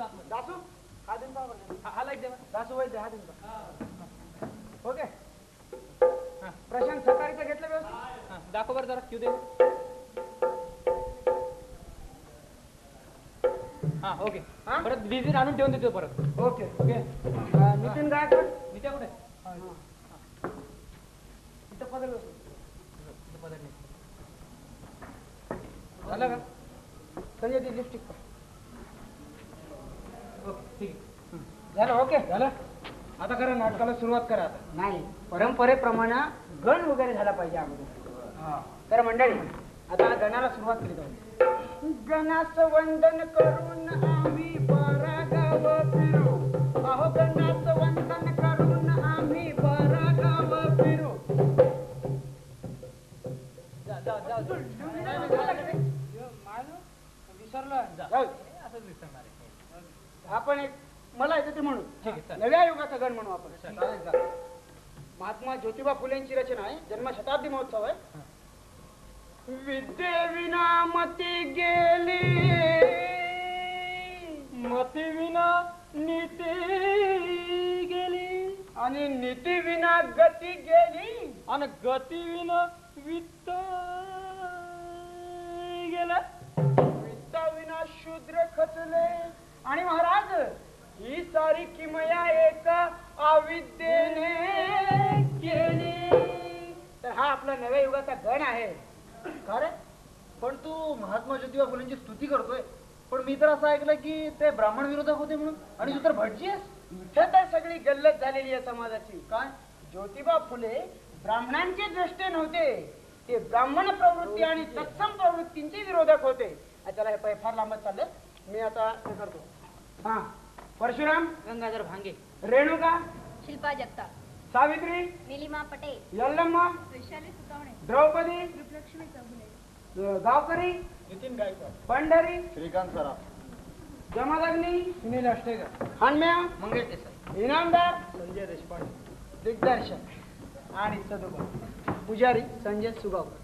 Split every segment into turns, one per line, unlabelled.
हा- दिन ओके. प्रशांत सकाळीचं घेतलं व्यवस्थित?
हा, दाखव बरं जरा क्यू दे. हा ओके.
हा?
परत बिझी आणून ठेवून देतो परत.
ओके.
ओके?
नितीन गायकवाड?
नित्या कुठे?
इथं. पदर
पदर नाही.
झालं का? संजय ती लिपस्टिक
ओके ठीक आहे
झालं ओके झालं. आता करा नाटकाला सुरुवात करा आता. नाही परंपरेप्रमाणे गण वगैरे झाला पाहिजे अगोदर तर मंडळी आता गणाला सुरुवात केली जाईल गणास वंदन करून आम्ही गण म्हणू आपण. महात्मा ज्योतिबा फुलेंची रचना आहे. जन्मशताब्दी महोत्सव आहे. विद्ये विना मती गेली.
मती विना नीती गेली.
आणि नीती विना गती गेली.
आणि गती विना वित्त गेलं.
विद्या विना शूद्र खचले. आणि महाराज ही सारी किमया एक अविद्येने केली. तर हा आपला नव्या युगाचा गण आहे.
खरं? पण तू महात्मा ज्योतिबा फुलेंची स्तुती करतोय. पण मी तर असं ऐकलं की ते ब्राह्मण विरोधक होते म्हणून. आणि तू तर भटजी आहेस.
तर सगळी गल्लत झालेली आहे समाजाची.
काय?
ज्योतिबा फुले ब्राह्मणांचे दृष्टे नव्हते. ते ब्राह्मण प्रवृत्ती आणि तत्सम प्रवृत्तींचे विरोधक होते. आ, चला हे फार लांबत चाललं. मी आता हे करतो. हा. परशुराम
गंगाधर भांगे
रेणुका
शिल्पा जगताप
सावित्री
निलिमा पटेल
यल्लम्मा
वैशाली सुकावणे
द्रौपदी
रूपलक्ष्मी चौगुले
अ, गावकरी
नितीन गायकवाड
पंढरी
श्रीकांत सराफ
जमादग्नी
सुनील अष्टेकर
हनम्या
मंगेश देसाई
इनामदार
संजय देशपांडे
दिग्दर्शक आणि सदुबा पुजारी संजय सुगावकर.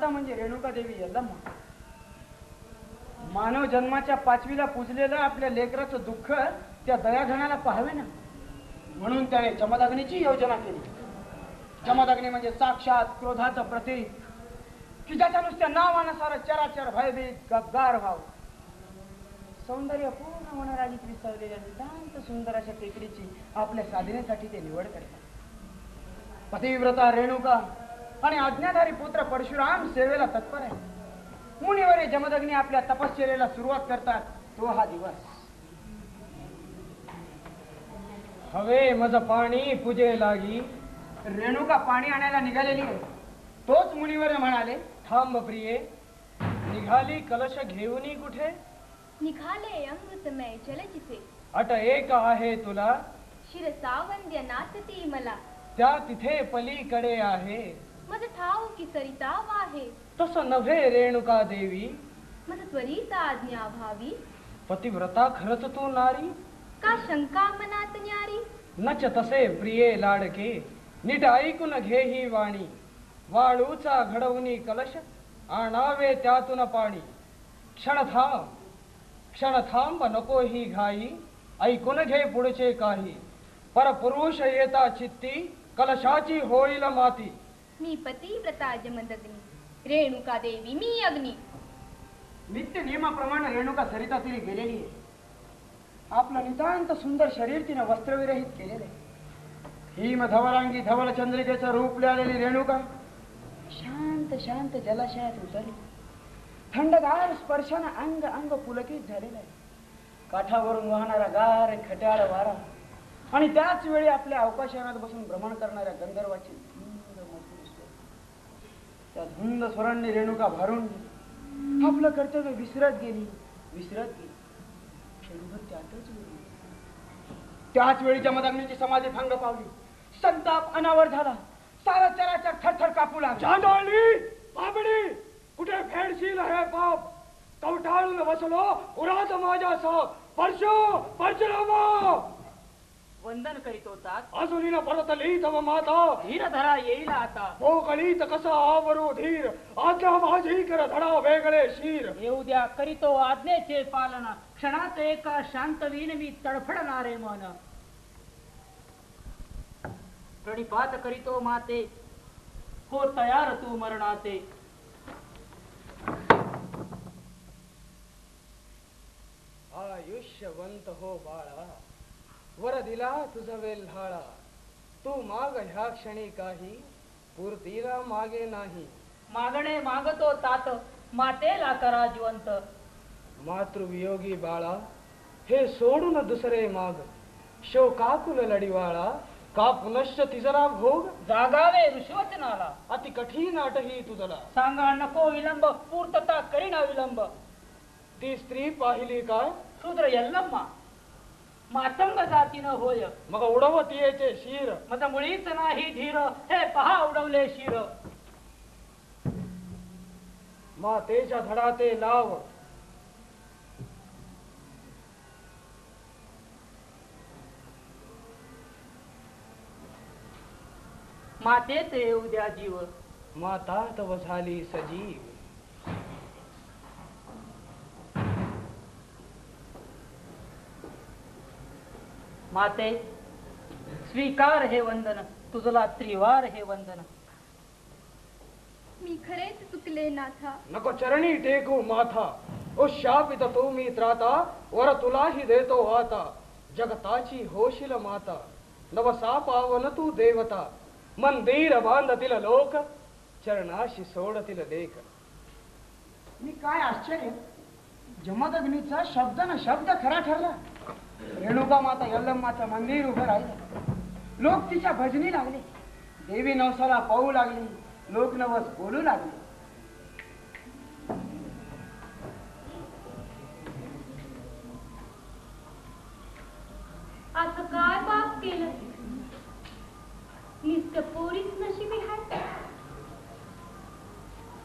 माता म्हणजे रेणुका देवी यल्लम्मा मानव जन्माच्या पाचवीला पुजलेलं आपल्या लेकराचं दुःख त्या दयाधनाला पाहावे ना. म्हणून त्याने चमदाग्नीची योजना केली. चमदाग्नी म्हणजे साक्षात क्रोधाचं प्रतीक की ज्याच्या नुसत्या नावानुसार चराचर भयभीत गद्दार भाव. सौंदर्य पूर्ण वनराजीत विसरलेल्या नितांत सुंदर अशा टेकडीची आपल्या साधनेसाठी ते निवड करतात. पतिव्रता रेणुका आणि आज्ञाधारी पुत्र परशुराम सेवेला तत्पर आहे. मुनीवरे जमदग्नी आपल्या तपश्चर्याला सुरुवात करतात. तो हा दिवस. हवे मज पाणी पूजे लागी. रेणुका पाणी आणायला निघालेली आहे. तोच मुनीवर म्हणाले थांब प्रिये. निघाली कलश घेऊनी कुठे?
निघाले अमृतमय जलचिसे
अट एक आहे तुला.
शिरसावंद्य नाचती मला.
त्या तिथे पलीकडे आहे.
मज ठाऊ की सरिता वाहे।
तसं नव्हे रेणुका देवी।
मज त्वरित आज्ञा व्हावी
पतिव्रता खरच तू नारी।
का शंका मनात न्यारी?
नच तसे प्रिये लाडके नीट ऐकून घे ही वाणी। वाळूचा घडवणी कलश आणावे त्यातून पाणी। क्षण थांब क्षण थांब नको ही घाई ऐकून घे पुढचे काही। परपुरुष येता चित्ती कलशाची होईल माती।
मी पतिव्रता जमदग्नी रेणुका देवी मी अग्नी.
नित्य नियमाप्रमाणे रेणुका सरिता तिने गेलेली आहे. आपलं नितांत सुंदर शरीर तिने वस्त्रविरहित केलेले हिम धवलांगी धवल चंद्रिकेचं रूप लिहिलेली रेणुका. शांत शांत जलाशयात उतरली. थंडगार स्पर्शानं अंग अंग पुलकित झालेलं आहे. काठावरून वाहणारा गार खट्याळ वारा आणि त्याच वेळी आपल्या अवकाशयानात बसून भ्रमण करणाऱ्या गंधर्वाची त्या धुंद स्वरांनी रेणुका भारून आपलं कर्तव्य विसरत गेली. विसरत गेली. क्षणभर त्यातच गेली. त्याच वेळी जमदग्नीची समाधी भंग पावली. संताप अनावर झाला. सारा चराचर थरथर कापू लागला.
बाबडी! कुठे फेडशील हे बाप? कवठाळून बसलो. उराज माझ्या स परशु! परशुरामा!
वंदन करीतो तात
अजून परतली तव माता.
धीर धरा येईल आता.
पोकळीत कसा आवरू धीर. आज्ञा माझी कर धडा वेगळे शीर.
येऊ द्या करीतो आज्ञेचे पालन. क्षणात एका शांतवीन मी तडफडणारे मन. प्रणिपात करीतो माते. हो तयार तू मरणाचे.
आयुष्यवंत हो बाळा. वर दिला तुझा वेल्हाळा तू माग ह्या क्षणी काही पूर्तीला मागे नाही.
मागणे मागतो तात मातेला करा जिवंत.
मातृवियोगी बाळा हे सोडून दुसरे माग. शोकाकुल लढिवाळा का पुनश्च तिजरा भोग.
जागावे ऋषवचनाला
अति कठीण अटही तुझला.
सांगा नको विलंब पूर्तता करीना विलंब.
ती स्त्री पाहिली काय?
शूद्र यल्लम्मा मातंग जातीनं होय.
मग उडवत येचे शिर.
मग मुळीच नाही धीर. हे पहा उडवले शिर.
मातेच्या धडाते लाव.
मातेच येऊ द्या जीव.
माता तव झाली सजीव.
माते स्वीकार हे वंदन तुझला त्रिवार हे वंदन.
मी खरेच चुकले नाथा.
नको चरणी टेकू माथा. ओ शापित तू मी त्राता वर तुलाही देतो आता जगताची होशील माता. नवसा पावन तू देवता. मंदिर बांधतील लोक चरणाशी सोडतील लेख.
मी काय आश्चर्य? जमदग्नीचा शब्द न शब्द खरा ठरला. रेणुका माता यल्लम्माचं मंदिर उभं राहिलं. लोक तिच्या भजनी लागले. देवी नवसाला पाहू लागली. लोक नवस बोलू लागले.
असं काय पाप केलं? निस्त पोरीच नशिबी हाय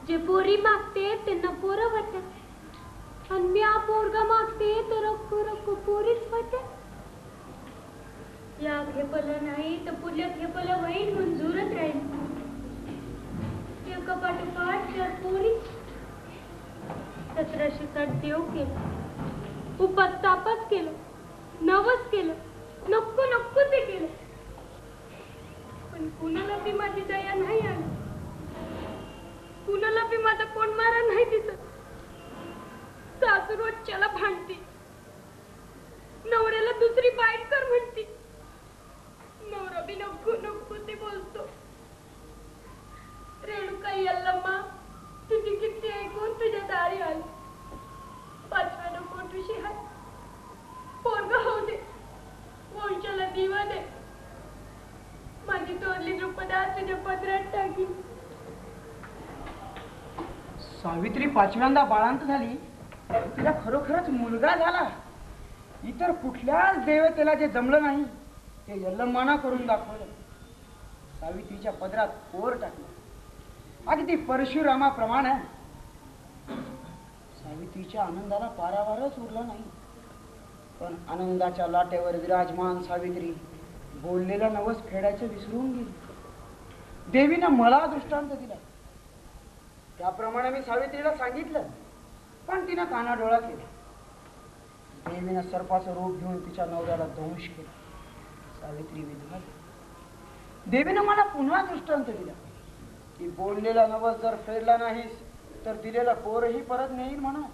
जे पोरी मागते त्यांना पोरं पोरगा मागते तर रक्कू रक्कू पोरीच होते. या खेपलं नाही तर पुढल्या खेपलं होईल मंजूरच राहील. एका पाठोपाठ चार पोरी सतराशे साठ देव केलं. उपस्तापच केलं. नवस केलं. नको नको ते केलं. पण कुणाला बी माझी दया नाही आली. कुणाला बी माझा कोण मारा नाही दिसत. सासू रोजच्याला भांडते. नवऱ्याला दुसरी बाईट कर म्हणते. नवरा बी नको नको ते बोलतो. रेणुका यल्लम्मा तुझी किती ऐकून तुझ्या दारी आली? पाचव्या नको तुझी हाय पोरग होऊ दे. वंशाला दिवा दे. माझी तोरली द्रुपदा तुझ्या पदरात टाकी
सावित्री पाचव्यांदा बाळांत झाली. तिला खरोखरच मुलगा झाला. इतर कुठल्याच देवतेला जे जमलं नाही ते यल्लमाना करून दाखवलं. सावित्रीच्या पदरात पोर टाकलं. अगदी परशुरामाप्रमाणे सावित्रीच्या आनंदाला पारावारच उरला नाही. पण आनंदाच्या लाटेवर विराजमान सावित्री बोललेला नवस फेडायचं विसरून गेली. देवीनं मला दृष्टांत दिला. त्याप्रमाणे मी सावित्रीला सांगितलं. पण तिनं कानाडोळा केला. देवीनं सर्पाचं रूप घेऊन तिच्या नवऱ्याला दंश केला. सावित्री विधवा देवीनं मला पुन्हा दृष्टांत दिला. की बोललेला नवस जर फेडला नाहीस तर दिलेला पोरही परत नेईल म्हणा.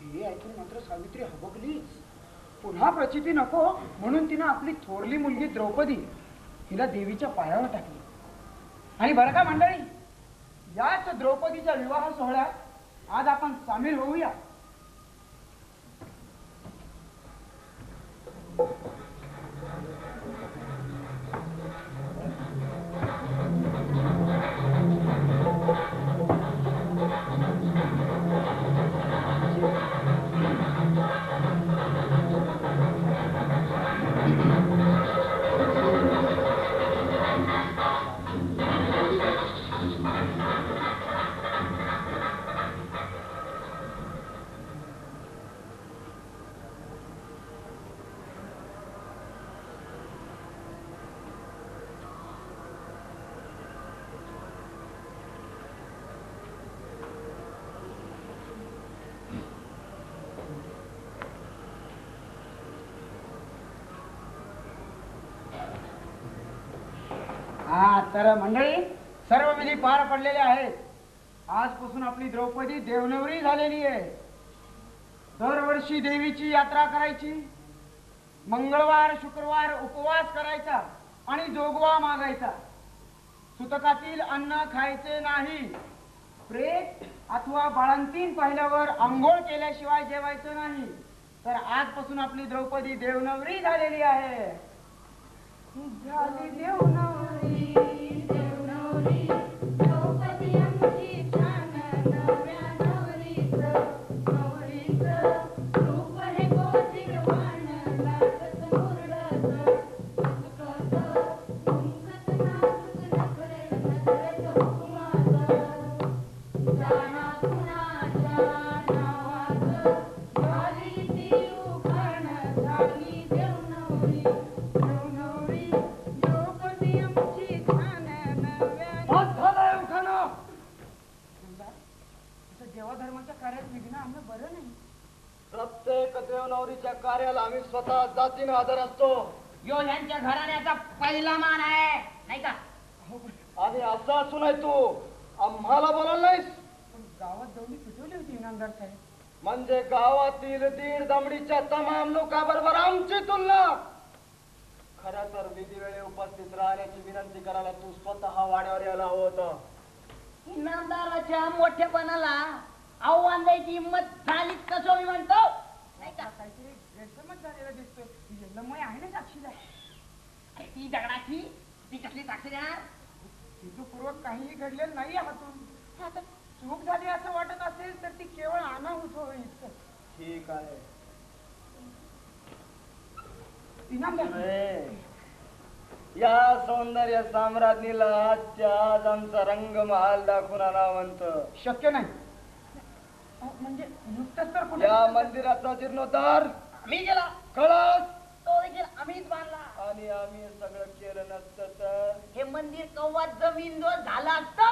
हे ऐकून मात्र सावित्री हबकलीच. पुन्हा प्रचिती नको म्हणून तिनं आपली थोरली मुलगी द्रौपदी हिला देवीच्या पायावर टाकली. आणि बरं का मंडळी याच द्रौपदीच्या विवाह सोहळ्यात आज आपण सामील होऊया. हा तर मंडळी सर्व विधी पार पडलेले आहेत. आजपासून आपली द्रौपदी देवनवरी झालेली आहे. दरवर्षी देवीची यात्रा करायची. मंगळवार शुक्रवार उपवास करायचा आणि जोगवा मागायचा. सुतकातील अन्न खायचे नाही. प्रेत अथवा बाळंतीन पाहिल्यावर आंघोळ केल्याशिवाय जेवायचं नाही. तर आजपासून आपली द्रौपदी देवनवरी झालेली आहे. झाली देवनवरी.
स्वतः जातीने हजर असतो.
यो यांच्या घराण्याचा पहिला मान आहे. नाही का?
आणि असं असूनही तू. आम्हाला बोलायला नाहीस.
पण गावात दौंडी पिटवली होती इनामदार साहेब.
म्हणजे गावातील दीड दमडीच्या तमाम लोकांबरोबर आमची तुलना. खरं तर विधी वेळी उपस्थित राहण्याची विनंती करायला तू स्वतः वाड्यावर यायला हवं होतं.
इनामदाराच्या मोठेपणाला आव्हान द्यायची हिंमत झाली कसं मी म्हणतो? नाही का?
काहीतरी गैरसमज झालेला दिसतोय. यल्लमय आहे ना साक्षीदार?
अरे ती दगडाची? ती कसली साक्षी देणार
हेतुपूर्वक काहीही घडलेलं नाही हातून. आता चूक झाली असं वाटत असेल तर ती केवळ अनाहूत होईल. इतकं
ठीक आहे. या सौंदर्य साम्राज्ञीला आजच्या आज आमचा रंगमहाल दाखवून आला म्हणतं.
शक्य नाही. म्हणजे नुकतंच तर कुठे
या मंदिराचा जीर्णोद्धार
मी गेला.
कळस
तो देखील आम्हीच बांधला
आणि आम्ही सगळं केलं नसतं तर?
हे मंदिर कव्वा जमीन झाला असतो.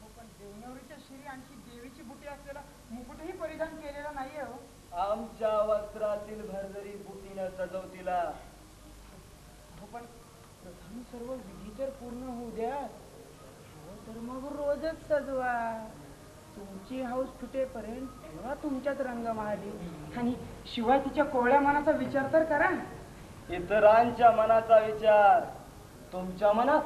हो, पण देवनवरीच्या श्री आणखी देवीची बुटी असलेला मुकुटही परिधान केलेला नाहीये हो.
आमच्या वस्त्रातील भरजरी बुटीनं सजवतीला.
हो पण प्रथम सर्व विधी तर पूर्ण होऊ द्या. हो तर मग रोजच सजवा. तुमची हाऊस फुटेपर्यंत ठेवा तुमच्यात रंग महाली आणि शिवाय तिच्या कोवळ्या मनाचा विचार तर करा.
इतरांच्या मनाचा विचार तुमच्या मनात?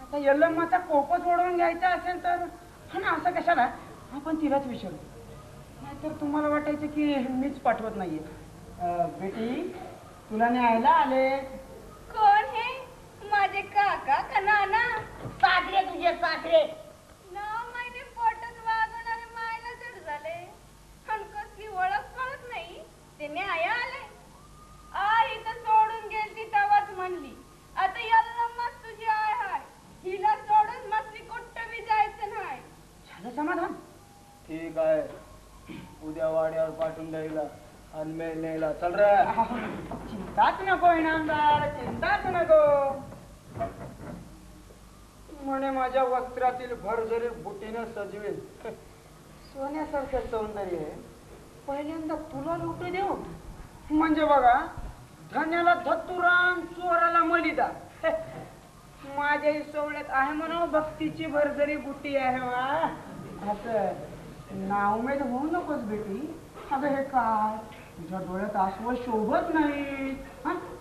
आता यल्लम्माचा कोपच ओढवून घ्यायचा असेल तर? हा ना असं कशाला? आपण तिलाच विचारू. नाहीतर तुम्हाला वाटायचं की मीच पाठवत नाहीये. अं, बेटी तुला न्यायला आले.
कोण हे? माझे काका का नाना?
सासरे तुझे सासरे
नाव माहिती पोटात वागवणारे मायला जड झाले आणि कसली ओळख कळत नाही ते न्याय आले आई तर सोडून गेलती तवाच म्हणली. आता यल्लम्माच तुझी आय हाय. हिला सोडून मस्ती कुठं बी जायचं नाही.
झालं समाधान?
ठीक आहे. उद्या वाड्यावर पाठवून द्यायला आणि मेल न्यायला. चल रे.
चिंताच नको इनामदार चिंताच नको. म्हणे माझ्या वस्त्रातील भरजरी बुटीनं सजवेल. सोन्यासारखं सौंदर्य आहे. पहिल्यांदा तुला लुटू देऊ? म्हणजे बघा धन्याला धत्तुराम चोराला मलिदा. माझ्याही सोहळ्यात आहे म्हणा भक्तीची भरजरी बुटी आहे वा. असं नावमेद होऊ नकोस बेटी. अगं हे काय? तुझ्या डोळ्यात आसव शोभत नाही.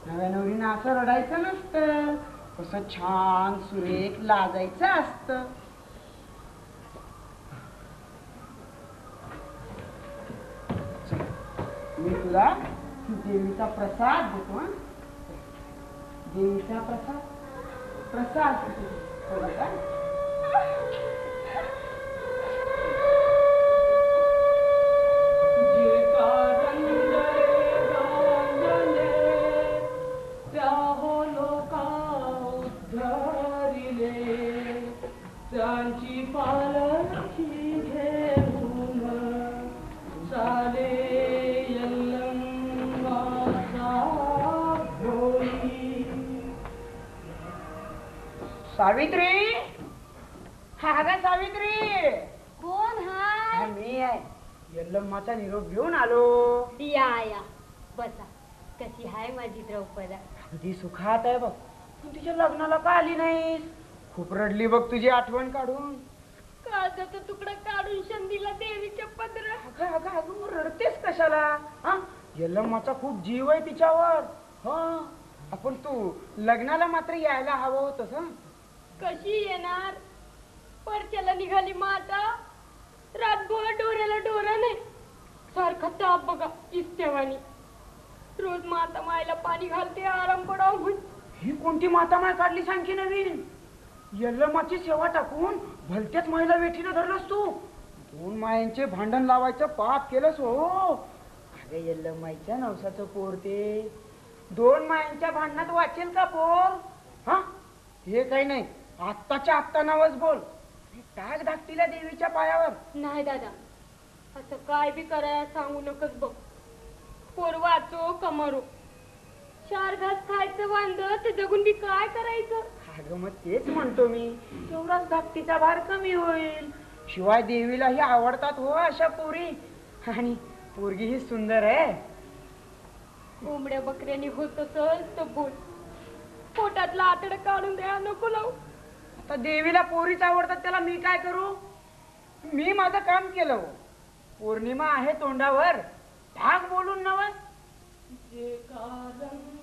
नव्या नवरीनं असं रडायचं नसतं. कसं छान सुरेख लाजायचं असतं. मी तुला देवीचा प्रसाद देतो हं? देवीचा प्रसाद प्रसाद सावित्री? हा ग सावित्री?
कोण
हा
हाय
मी आहे. यल्लम्माचा निरोप घेऊन आलो.
या या. बसा. कशी हाय माझी द्रौपदा?
अगदी सुखात आहे बघ. पण तिच्या लग्नाला का आली नाहीस? खूप रडली बघ तुझी आठवण काढून.
काळजाचा तुकडा काढून शंदीला देवीच्या पदरा.
अगं अगं अगं मग रडतेस कशाला? हा? यल्लम्माचा खूप जीव आहे तिच्यावर. हा? आपण तू लग्नाला मात्र यायला हवं होतस हं?
कशी येणार? परच्याला निघाली माता. रातभर डोऱ्याला डोरा नाही. सारखा ताप बघा इस्तेवानी. रोज माता मायला पाणी घालते आराम पडाव म्हणून
ही कोणती माता माय काढली सांग नवीन? यल्लमाची सेवा टाकून भलत्याच मायला वेठीनं धरलंस तू. दोन मायांचे भांडण लावायचं पाप केलंस हो. अगं यल्लमाईच्या नवसाचं पोर ते. दोन मायांच्या भांडणात वाचेल का पोर? हा? हे काही नाही. आत्ताच्या आत्ता नावच बोल. टाक धाकटीला देवीच्या पायावर.
नाही दादा असं काय बी करायला सांगू नकच बघ. पोर वाचो कमरो. चार घास खायचं वांद ते जगून बी काय करायचं?
अगं मग तेच म्हणतो मी. तेवढाच धाकटीचा भार कमी होईल. शिवाय देवीलाही आवडतात हो अशा पोरी. आणि पोरगी ही सुंदर आहे.
कोंबड्या बकऱ्यानी होत तर बोल. पोटातला आतड काढून द्या नको लावू.
आता देवीला पोरीच आवडतात त्याला मी काय करू? मी माझं काम केलं हो. पौर्णिमा आहे तोंडावर. भाग बोलून नवस
जे कारण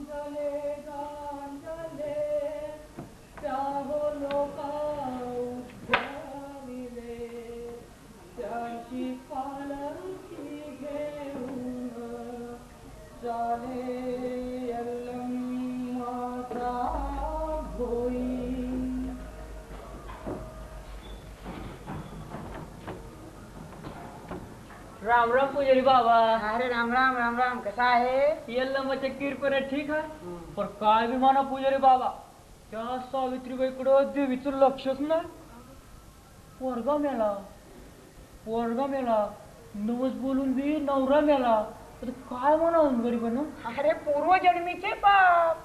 राम राम पुजारी बाबा.
अरे राम राम राम राम कसा आहे?
यल्लमाच्या किरकोऱ्या ठीक आहे. पण काय बी म्हणा पुजारी बाबा? त्या सावित्रीबाईकडं देवीचं लक्षच नाही. पोरगा मेला. पोरगा मेला. नवस बोलून बी नवरा मेला. आता काय म्हणा गरीबांना
अरे पूर्वजन्मीचे पाप.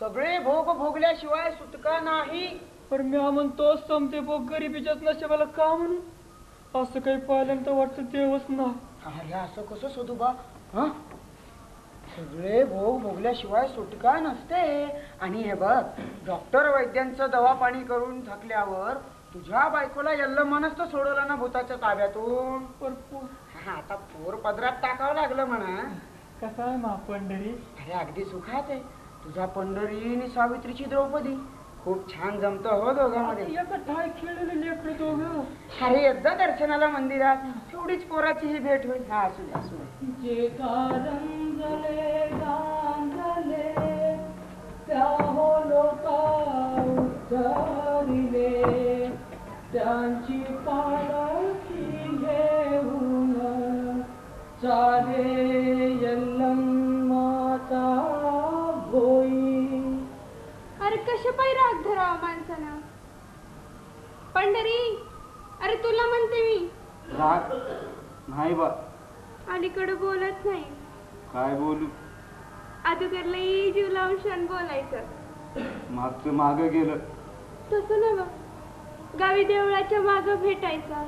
सगळे भोग भोगल्याशिवाय सुटका नाही.
पण मी म्हणतो समते बघ गरिबीच्याच नशिबाला का म्हणू? असं काही पाहिल्यानंतर वाटतं देवच ना
अरे असं कसं शोधू बा? हं? सगळे भोग भोगल्याशिवाय सुटका नसते. आणि हे बघ डॉक्टर वैद्यांचं दवा पाणी करून थकल्यावर तुझ्या बायकोला यल्लमानच तर सोडवलं ना भूताच्या ताब्यातून. हा, आता पोर पदरात टाकावं लागलं म्हणा.
कसा आहे मा पंढरी?
अरे अगदी सुखात आहे. तुझा पंढरी आणि सावित्रीची द्रौपदी. खूप छान जमतं हो दोघांमध्ये.
एका ठाय खेळलेले लेकरं दोघं.
अरे जा दर्शनाला मंदिरात तेवढीच पोराची ही भेट होईल. हा असू दे असू दे.
लोका उच्चारिले त्यांची
पंढरी? अरे तुला म्हणते मी.
राग? नाही बा.
अलीकडे बोलत नाही.
काय बोलू?
अगोदर लई जीव लावून क्षण बोलायचं.
मागचं माग गेलं.
तसं ना गावी देवळाच्या माग भेटायचा.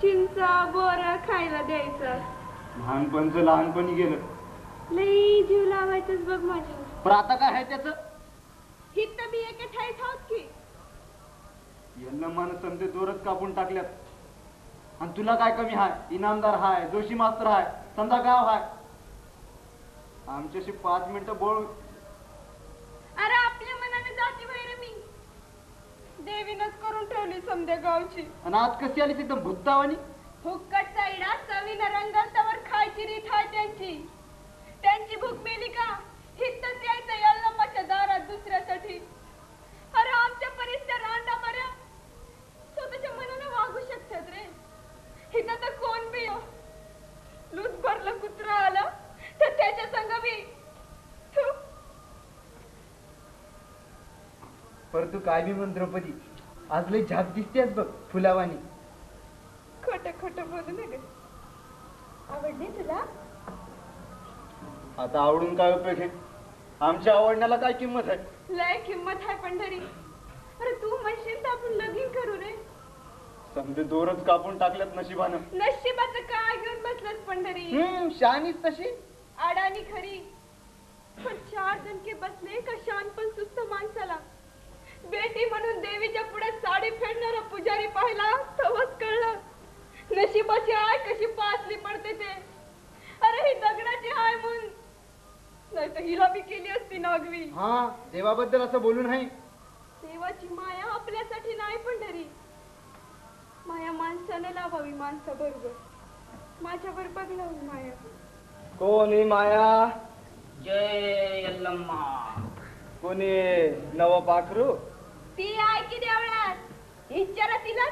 चिंचा बोर खायला द्यायचं.
लहानपणचं लहानपणी गेलं.
लई जीव लावायचंच बघ माझ्या
पण आता काय आहे त्याचं?
हित बी एके ठाईत आहोत की.
यल्लमानं समजे दोरच कापून टाकल्यात. आणि तुला काय कमी हाय? इनामदार हाय जोशी मास्तर हाय समजा गाव हाय. आमच्याशी पाच मिनिटं बोल.
अरे आपल्या मनाने जाती वैर मी. देवीनच करून ठेवली समध्या गावची
आणि आज कशी आलीस एकदम भुत्तावानी
फुक्कट साईडा चवीनं रंगलतावर खायची रीत आहे त्यांची. त्यांची भूक मेली का? हितच यायचं यल्लम्माच्या दारात दुसऱ्यासाठी. अरे आमच्या परिसर रांडा बऱ्या स्वतःच्या मनानं वागू शकतात रे. हिथं तर कोण बी हो. लूज भरलं कुत्रा आला तर त्याच्या संग थू.
पर तू काय बी म्हण द्रौपदी आज लई झाक दिसतेस बघ फुलावानी.
खोटं खोटं बोलू नये आवडली तुला?
आता आवडून काय उपयोग आहे? आमच्या आवडण्याला काय किंमत आहे?
लय किंमत आहे पंढरी. अरे तू म्हणशील तर आपण लगीन करू रे.
समजे दोरच कापून टाकल्यात नशिबानं.
नशिबाचं काय घेऊन बसलास पंढरी?
हम्म शानीच तशी.
अडाणी खरी. पण चार दणके बसले का शान पण सुस्त माणसाला. बेटी म्हणून देवीच्या पुढे साडी फेडणारा पुजारी पाहिला तवच कळलं. नशिबाची आय कशी पासली पडते ते. अरे ही दगडाची आय म्हणून. नाही तर हिला बी केली असती नागवी.
हा देवाबद्दल असं बोलू नाही.
देवाची माया आपल्यासाठी नाही पंढरी. माया माणसानं लावावी माणसाबरोबर. माझ्यावर बघलावी माया.
कोणी माया?
जय यल्लम्मा.
कोणी नव पाखरू?
ती आहे की देवळात? विचारा तिला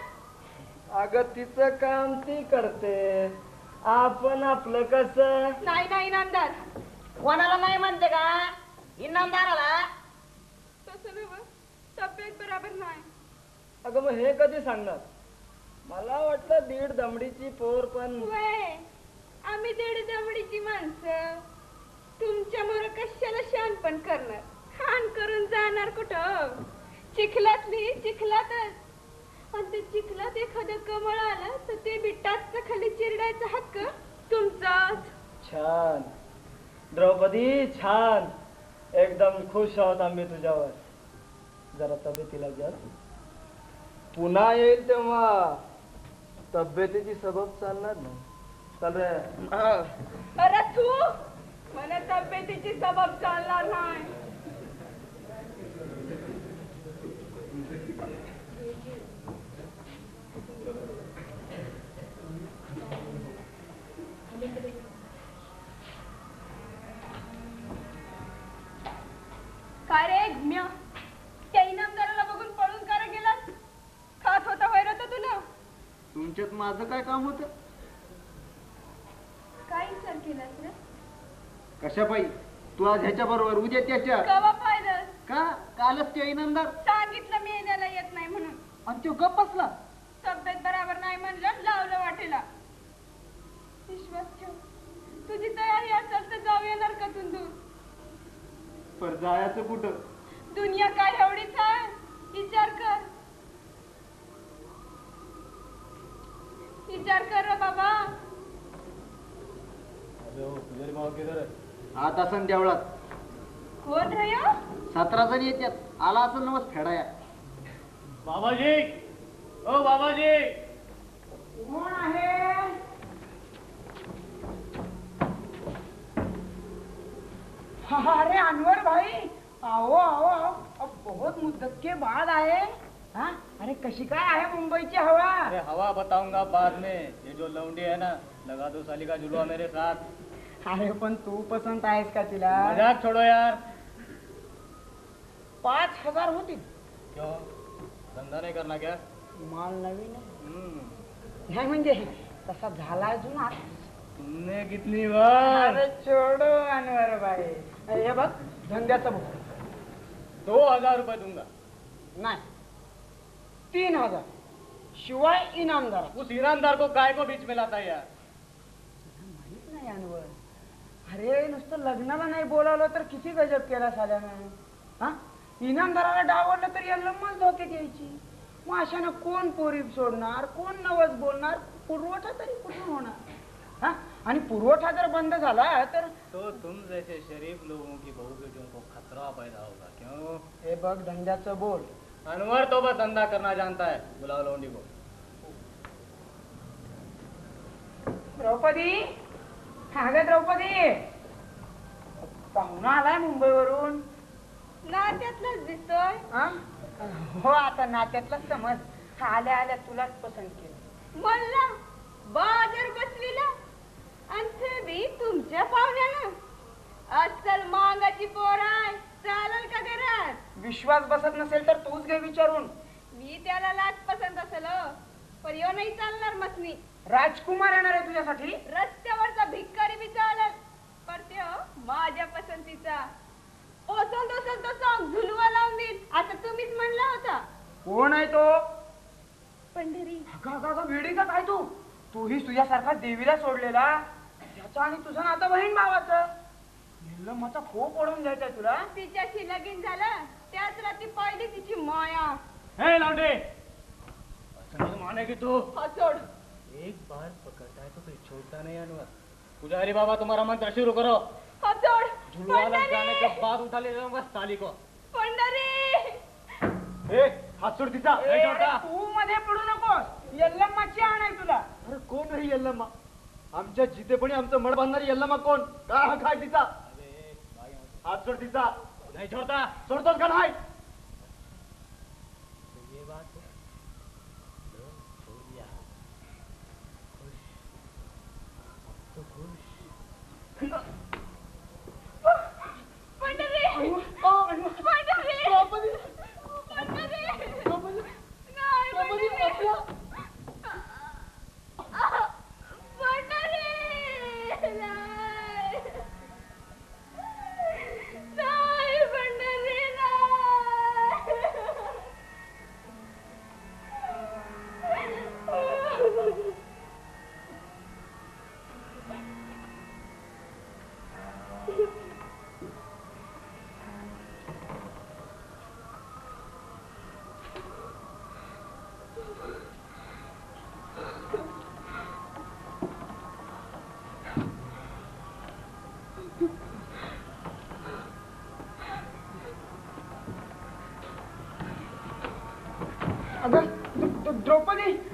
अग तिचं काम ती करते. आपण आपलं कस?
नाही नाही नांदार
कोणाला नाही म्हणते का? इनामदाराला
तसं नव्ह. तब्येत बरोबर नाही.
अगं मग हे कधी सांगणार? मला वाटलं दीड दमडीची पोर पण
आम्ही दीड जमडीची माणसं. तुमच्या मोर कशाला शानपण करणार? खान करून जाणार कुठं? चिखलातली चिखलातच. आणि ते चिखलात एखादं कमळ आलं तर ते बी टाचचं खाली चिरडायचा हक्क तुमचाच.
छान. द्रौपदी छान. एकदम खुश आहोत आम्ही तुझ्यावर. जरा तब्येतीला घ्या. पुन्हा येईल तेव्हा. तब्येतीची सबब चालणार नाही. चाल रे.
अरे तू? मला तब्येतीची सबब चालणार नाही. काय रे घुम्या त्या इनामदाराला बघून पळून करा गेलास खात होता होय रे तो तुला
तुमच्यात माझं काय काम होतं?
काय विचार केलास रे
कशा पायी तू आज ह्याच्या बरोबर उद्या त्याच्या.
कवा पाहिलं
का? कालच ते इनामदार.
सांगितलं मी येण्याला येत नाही म्हणून.
आणि तो गप बसला.
तब्येत बराबर नाही म्हणलं लावलं वाटेला. विश्वास ठेव. तुझी तयारी असेल तर जाऊ येणार का दूर
पर जायचं कुठं?
दुनिया काय एवढीच आहे विचार कर.
आता असन देवळात
कोण रे ह्यो?
सतरा जण येतात आला असं नवस फेडाया.
बाबाजी! ओ बाबाजी!
कोण आहे? हा, अरे अनवर भाई! आओ आओ आओ. अब बहुत मुद्दत के बाद आए हाँ? अरे कशी काय आहे मुंबईची हवा?
अरे हवा बताऊंगा बाद में. ये जो लौंडी है ना लगा दो साली का जुलवा मेरे साथ.
अरे पण तू पसंत आहेस का तिला?
मजाक छोड़ो यार.
पाच हजार होतील
क्यों धंधा नहीं करना क्या?
माल नवीन आहे. नाही म्हणजे तसा झाला जुना
तुमने कितनी बार?
अरे छोडो अनवर भाई अरे हे बघ धंद्याचं बघ.
दो हजार रुपए दूंगा.
नाही तीन हजार. शिवाय इनामदार.
उस ईरानदार को काय को बीच में लाता है यार.
माहीत नाही अनवर. अरे नुसतं लग्नाला नाही बोलावलं तर किती गजब केला साल्यानं हा? इनामदाराला डावरलं तर या लम्मच धोके द्यायची मग अशानं कोण पोरी सोडणार? कोण नवस बोलणार? पुरवठा तरी कुठून होणार? हा? आणि पुरवठा जर बंद झाला तर
तो तुम जैसे शरीफ लोगों की बहू बेटियों को खतरा पैदा होगा क्यों?
हे बघ धंद्याचं बोल.
अनवर तो बस धंधा करना जानता है बुलाओ लौंडी को.
द्रौपदी! द्रौपदी पाहुणा आलाय मुंबईवरून.
नात्यातलाच दिसतोय.
हा? आता नात्यातला समज आल्या आल्या तुलाच पसंत केलं.
म्हणला बाजार बसलेला आणि ते बी तुमच्या पाहुण्यानं. अस्सल मांगाची पोर आहे चालेल का घरात?
विश्वास बसत नसेल तर तूच घे विचारून.
मी त्याला लाच पसंत असेल हो. पण यो नाही चालणार मसनी
राजकुमार येणार आहे तुझ्यासाठी.
रस्त्यावरचा भिक्कारी बी चालेल पण ते माझ्या पसंतीचा. ओसल दोसल तो सॉंग झुलवा लावून देईल आता तुम्हीच म्हणला होता.
कोण आहे तो?
पंढरी.
अगं, अगं, अगं, वेडी का काय तू. तूही तुझ्यासारखा देवीला सोडलेला? त्याचा आणि तुझं नातं बहीण भावाचं. मचा खोप ओढून घ्यायचा तुला.
तिच्याशी लगीन झालं त्याच रात्री पाहिली तिची माया.
हे लौंडे ऐसा नहीं मानेगी तू.
हा सोड.
एक बार पकड़ता है तो फिर छोड़ता नहीं अनवर पुजारी बाबा तुम्हारा मंत्र शुरू करो. लग जाने के बाद उठा ले जाऊंगा साली को
पंढरी! ए हात सोड तिचा.
ए, अरे तू मध्ये पडू नकोस. यल्लम्माची आण आहे तुला.
अरे कोण रे यल्लम्मा? आमच्या जितेपणी आमचं मड बांधणारी यल्लम्मा कोण? का हा काय तिचा? हात सोड तिचा.
नाही छोडता.
सोडतोस का नाही?
Drupadi